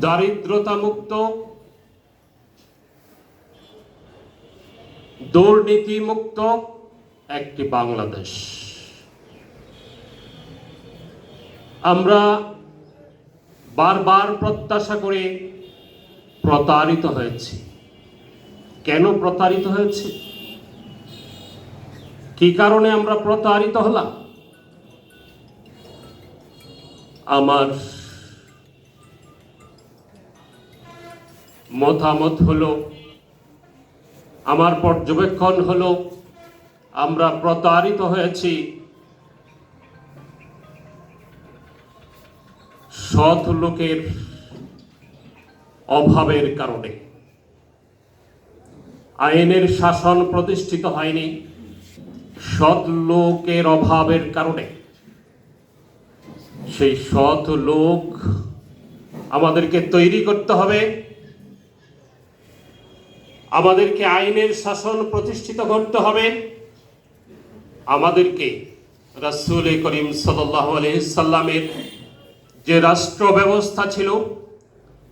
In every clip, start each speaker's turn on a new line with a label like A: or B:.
A: দারিদ্রতা মুক্ত দুর্নীতি মুক্ত একটি বাংলাদেশ। আমরা বারবার প্রত্যাশা করে প্রতারিত হয়েছি। কেন প্রতারিত হয়েছে? কি কারণে আমরা প্রতারিত হলাম? আমার মতামত হলো, আমার পর্যবেক্ষণ হলো, আমরা প্রতারিত হয়েছি। সৎ লোকের অভাবের কারণে। আইনের শাসন প্রতিষ্ঠিত হয়নি, সৎ লোকের অভাবের কারণে। সেই সৎ লোক আমাদেরকে তৈরি করতে হবে। আমাদেরকে আইনের শাসন প্রতিষ্ঠিত করতে হবে। আমাদেরকে রাসূল করিম সাল্লাহ সাল্লামের যে রাষ্ট্র ব্যবস্থা ছিল,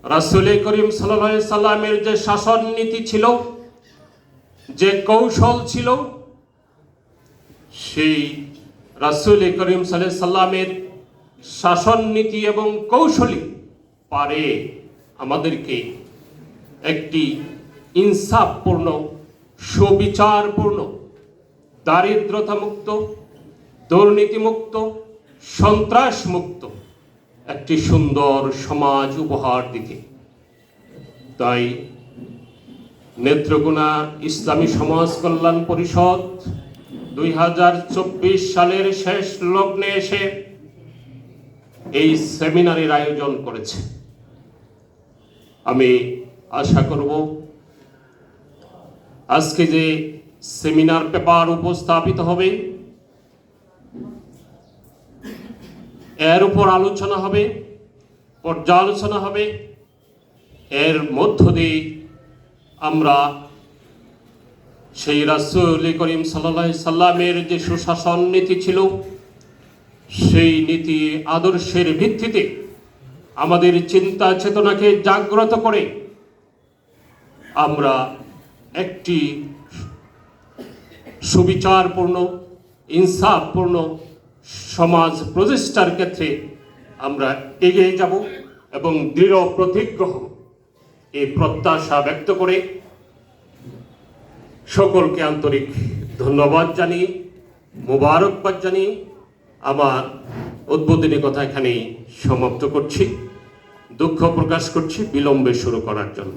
A: রাসূল করিম সাল্লাহ সাল্লামের যে শাসন নীতি ছিল, যে কৌশল ছিল, সেই রাসূল করিম সাল্লাহ সাল্লামের শাসন নীতি এবং কৌশলী পারে আমাদেরকে একটি ইনসাফপূর্ণ, সুবিচারপূর্ণ, দারিদ্রতামুক্ত, দুর্নীতিমুক্ত, সন্ত্রাসমুক্ত একটি সুন্দর সমাজ উপহার দিতে তাই নেত্রকোনা ইসলামী সমাজ কল্যাণ পরিষদ দুই হাজার চব্বিশ সালের শেষ লগ্নে এসে এই সেমিনারের আয়োজন করেছে। আমি আশা করব আজকে যে সেমিনার পেপার উপস্থাপিত হবে, এর উপর আলোচনা হবে, পর্যালোচনা হবে, এর মধ্য দিয়ে আমরা সেই রাসূল করিম সাল্লাহ সাল্লামের যে সুশাসন নীতি ছিল, সেই নীতি আদর্শের ভিত্তিতে আমাদের চিন্তা চেতনাকে জাগ্রত করে আমরা একটি সুবিচারপূর্ণ, ইনসাফপূর্ণ সমাজ প্রতিষ্ঠার ক্ষেত্রে আমরা এগিয়ে যাব এবং দৃঢ় প্রতিজ্ঞ হব এই প্রত্যাশা ব্যক্ত করে সকলকে আন্তরিক ধন্যবাদ জানিয়ে, মোবারকবাদ জানিয়ে আমার উদ্বোধনী কথা এখানেই সমাপ্ত করছি। দুঃখ প্রকাশ করছি, বিলম্বে শুরু করার জন্য।